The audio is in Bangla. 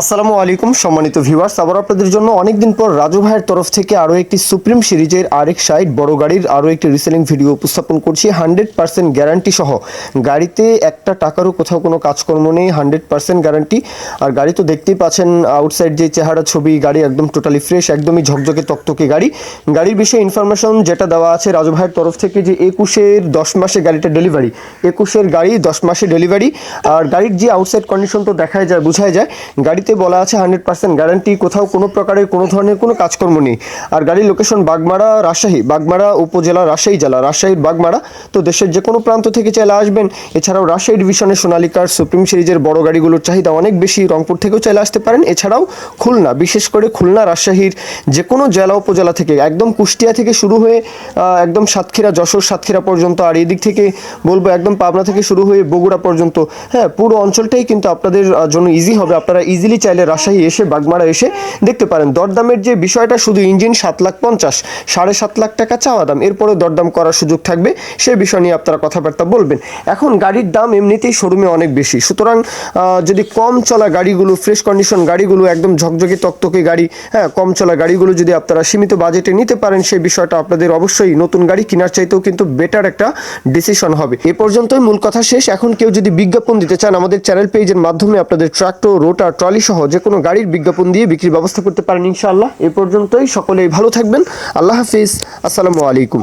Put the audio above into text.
আসসালামু আলাইকুম, সম্মানিত ভিউয়ার্স। আবার আপনাদের জন্য অনেকদিন পর রাজু ভাইয়ের তরফ থেকে আরও একটি সুপ্রিম সিরিজের আরেক সাইড বড় গাড়ির আরও একটি রিসেলিং ভিডিও উপস্থাপন করছি। হান্ড্রেড পার্সেন্ট গ্যারান্টি সহ। গাড়িতে একটা টাকারও কোথাও কোনো কাজকর্ম নেই হান্ড্রেড পার্সেন্ট গ্যারান্টি আর গাড়ি তো দেখতেই পাচ্ছেন আউটসাইড যে চেহারা ছবি, গাড়ি একদম টোটালি ফ্রেশ একদমই ঝকঝকে তকতকে গাড়ি। গাড়ির বিষয়ে ইনফরমেশন যেটা দেওয়া আছে রাজু ভাইয়ের তরফ থেকে যে একুশের দশ মাসে গাড়িটা ডেলিভারি একুশের গাড়ি দশ মাসে ডেলিভারি আর গাড়ির যে আউটসাইড কন্ডিশন তো দেখাই যায়, বোঝাই যায় গাড়িতে বলা আছে হান্ড্রেড পার্সেন্ট গ্যারান্টি, কোথাও কোনো প্রকারের, কোনো ধরনের কোনো কাজকর্ম নেই। আর গাড়ির লোকেশন বাগমারা, রাজশাহী, বাগমারা উপজেলা, রাজশাহী জেলা, রাজশাহীর বাগমারা। তো দেশের যে কোনো প্রান্ত থেকে চাইলে আসবেন। এছাড়াও রাজশাহী ডিভিশনের সোনালিকার সুপ্রিম সিরিজের বড় গাড়িগুলোর চাহিদা অনেক বেশি। রংপুর থেকেও চাইলে আসতে পারেন। এছাড়াও খুলনা, বিশেষ করে খুলনা, রাজশাহীর যে কোনো জেলা উপজেলা থেকে, একদম কুষ্টিয়া থেকে শুরু হয়ে একদম সাতক্ষীরা, যশোর, সাতক্ষীরা পর্যন্ত, আর এদিক থেকে বলব একদম পাবনা থেকে শুরু হয়ে বগুড়া পর্যন্ত। হ্যাঁ পুরো অঞ্চলটাই কিন্তু আপনাদের জন্য ইজি হবে। আপনারা ইজিলি চাইলে রাজশাহী এসে বাগমারা এসে দেখতে পারেন। দরদামের যে বিষয়টা, শুধু ইঞ্জিন সাত লাখ পঞ্চাশ, সাড়ে সাত লাখ টাকা চাওয়া দাম। এরপরে দরদাম করার সুযোগ থাকবে সেই বিষয় নিয়ে আপনারা কথাবার্তা বলবেন। এখন গাড়ির দাম এমনিতেই শোরুমে অনেক বেশি। সুতরাং যদি কম চলা গাড়িগুলো ফ্রেশ কন্ডিশন গাড়িগুলো, একদম ঝকঝকে তকতকে গাড়ি হ্যাঁ কম চলা গাড়িগুলো যদি আপনারা সীমিত বাজেটে নিতে পারেন সেই বিষয়টা আপনাদের অবশ্যই নতুন গাড়ি কেনার চাইতেও কিন্তু বেটার একটা ডিসিশন হবে। এ পর্যন্তই মূল কথা শেষ। এখন কেউ যদি বিজ্ঞাপন দিতে চান, আমাদের চ্যানেল পেজের মাধ্যমে আপনাদের ট্রাক্টর রোটার ট্রলি সহ যে কোনো গাড়ির বিজ্ঞাপন দিয়ে বিক্রির ব্যবস্থা করতে পারেন ইনশাআল্লাহ। এ পর্যন্তই, সকলেই ভালো থাকবেন। আল্লাহ হাফিজ। আসসালামু আলাইকুম।